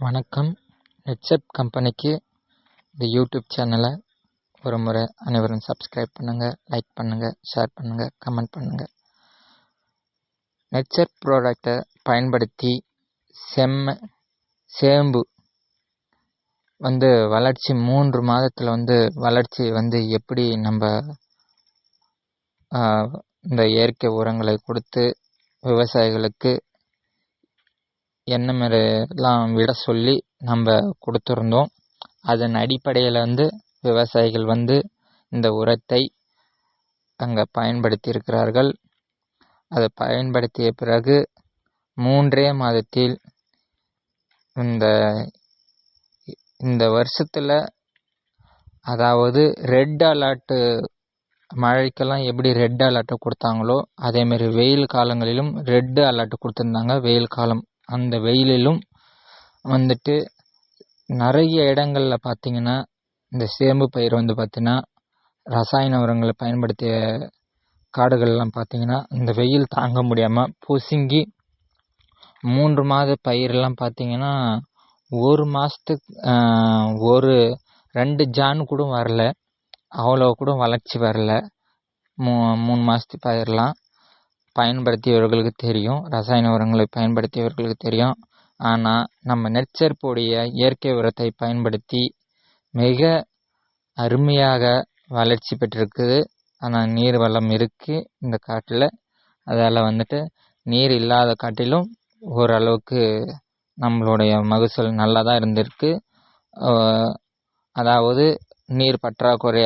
வணக்கம். ஹெட்செட் கம்பெனிக்கு இந்த யூடியூப் சேனலை ஒரு முறை அனைவரும் சப்ஸ்கிரைப் பண்ணுங்கள் லைக் பண்ணுங்கள் ஷேர் பண்ணுங்கள் கமெண்ட் பண்ணுங்கள் நெட்செட் ப்ராடக்டை பயன்படுத்தி செம்ம சேம்பு வந்து வளர்ச்சி மூன்று மாதத்தில் வந்து வளர்ச்சி வந்து எப்படி நம்ம இந்த இயற்கை உரங்களை கொடுத்து விவசாயிகளுக்கு என்ன மாதிரிலாம் விட சொல்லி நம்ம கொடுத்துருந்தோம். அதன் அடிப்படையில் வந்து விவசாயிகள் வந்து இந்த உரத்தை அங்கே பயன்படுத்தியிருக்கிறார்கள். அதை பயன்படுத்திய பிறகு மூன்றே மாதத்தில் இந்த இந்த வருஷத்தில் அதாவது ரெட் அலர்ட்டு மழைக்கெல்லாம் எப்படி ரெட் அலர்ட்டை கொடுத்தாங்களோ அதேமாரி வெயில் காலங்களிலும் ரெட் அலர்ட்டு கொடுத்துருந்தாங்க. வெயில் காலம் அந்த வெயிலிலும் வந்துட்டு நிறைய இடங்களில் பார்த்திங்கன்னா இந்த சேம்பு பயிர் வந்து பார்த்திங்கன்னா ரசாயன உரங்களை பயன்படுத்திய காடுகள்லாம் பார்த்திங்கன்னா இந்த வெயில் தாங்க முடியாமல் பொசுங்கி மூன்று மாத பயிரெல்லாம் பார்த்திங்கன்னா ஒரு மாதத்துக்கு ஒரு ரெண்டு ஜான் கூட வரல. அவ்வளோ கூட வளர்ச்சி வரல. மூ மூணு மாதத்து பயிரெலாம் பயன்படுத்தியவர்களுக்கு தெரியும். ரசாயன உரங்களை பயன்படுத்தியவர்களுக்கு தெரியும். ஆனால் நம்ம நெற்செருப்புடைய இயற்கை உரத்தை பயன்படுத்தி மிக அருமையாக வளர்ச்சி பெற்றிருக்குது. ஆனால் நீர் வளம் இருக்குது இந்த காட்டில். அதால் வந்துட்டு நீர் இல்லாத காட்டிலும் ஓரளவுக்கு நம்மளுடைய மகசூல் நல்லா தான் இருந்திருக்கு அதாவது நீர் பற்றாக்குறை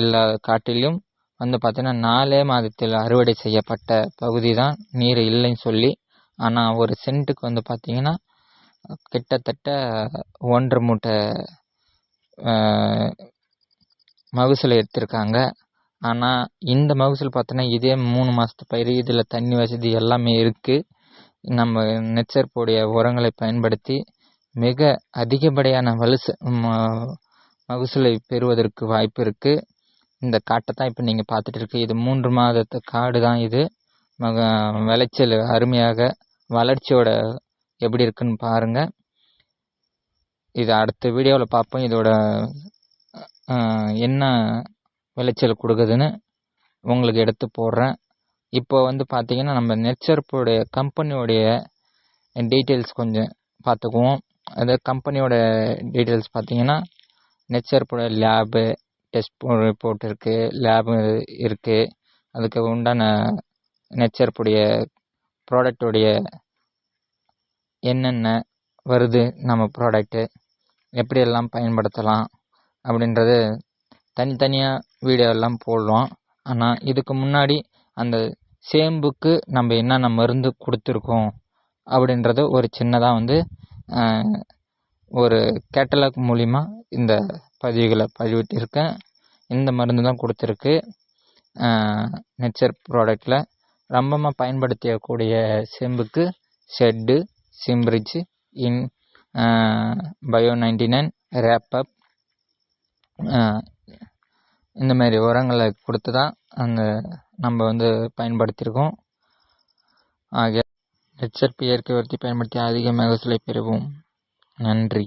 இல்லாத காட்டிலும் வந்து பார்த்தீங்கன்னா நாலே மாதத்தில் அறுவடை செய்யப்பட்ட பகுதி தான் நீர் இல்லைன்னு சொல்லி ஆனால் ஒரு சென்ட்டுக்கு வந்து பார்த்தீங்கன்னா கிட்டத்தட்ட ஒன்றரை மூட்டை மகசூல் எடுத்திருக்காங்க. ஆனால் இந்த மகசூல் பார்த்தோன்னா இதே மூணு மாதத்து பயிர் இதில் தண்ணி வசதி எல்லாமே இருக்குது நம்ம நெச்சர்ப்புடைய உரங்களை பயன்படுத்தி மிக அதிகப்படியான வலுசு மகசூலை பெறுவதற்கு வாய்ப்பு இருக்குது இந்த காட்டை தான் இப்போ நீங்கள் பார்த்துட்டு இருக்கு. இது மூன்று மாதத்து காடு தான் இது. மக விளைச்சல் அருமையாக வளர்ச்சியோட எப்படி இருக்குன்னு பாருங்கள் இது அடுத்த வீடியோவில் பார்ப்போம். இதோட என்ன விளைச்சல் கொடுக்குதுன்னு உங்களுக்கு எடுத்து போடுறேன். இப்போ வந்து பார்த்தீங்கன்னா நம்ம நெச்சர்ப்புடைய கம்பெனியோடைய டீட்டெயில்ஸ் கொஞ்சம் பார்த்துக்குவோம். அது கம்பெனியோட டீட்டெயில்ஸ் பார்த்தீங்கன்னா நெச்சர்ப்புடைய லேபு டெஸ்ட் ரிப்போர்ட் இருக்குது லேபு இருக்குது அதுக்கு உண்டான நெச்சர்ப்புடைய ப்ராடக்டுடைய என்னென்ன வருது நம்ம ப்ராடக்ட்டு எப்படியெல்லாம் பயன்படுத்தலாம்? அப்படின்றது தனித்தனியாக வீடியோலாம் போடுறோம். ஆனால் இதுக்கு முன்னாடி அந்த சேம்புக்கு நம்ம என்னென்ன மருந்து கொடுத்துருக்கோம்? அப்படின்றத ஒரு சின்னதாக வந்து ஒரு கேட்டலாக் மூலிமா இந்த பதிவுகளை பதிவிட்டிருக்கேன். இந்த மருந்து தான் கொடுத்துருக்கு. நெச்சர் ப்ராடக்டில் ரொம்பமாக பயன்படுத்தக்கூடிய செம்புக்கு ஷெட்டு சிம்பிரிட்ஜ் இன் பயோ நைன்டி நைன் ரேப்பப் இந்த மாதிரி உரங்களை கொடுத்து தான் அந்த நம்ம வந்து பயன்படுத்தியிருக்கோம். ஆகிய நெச்சர்ப்பு இயற்கை உரத்தை பயன்படுத்தி அதிக மகசூலை பெறுவோம். நன்றி.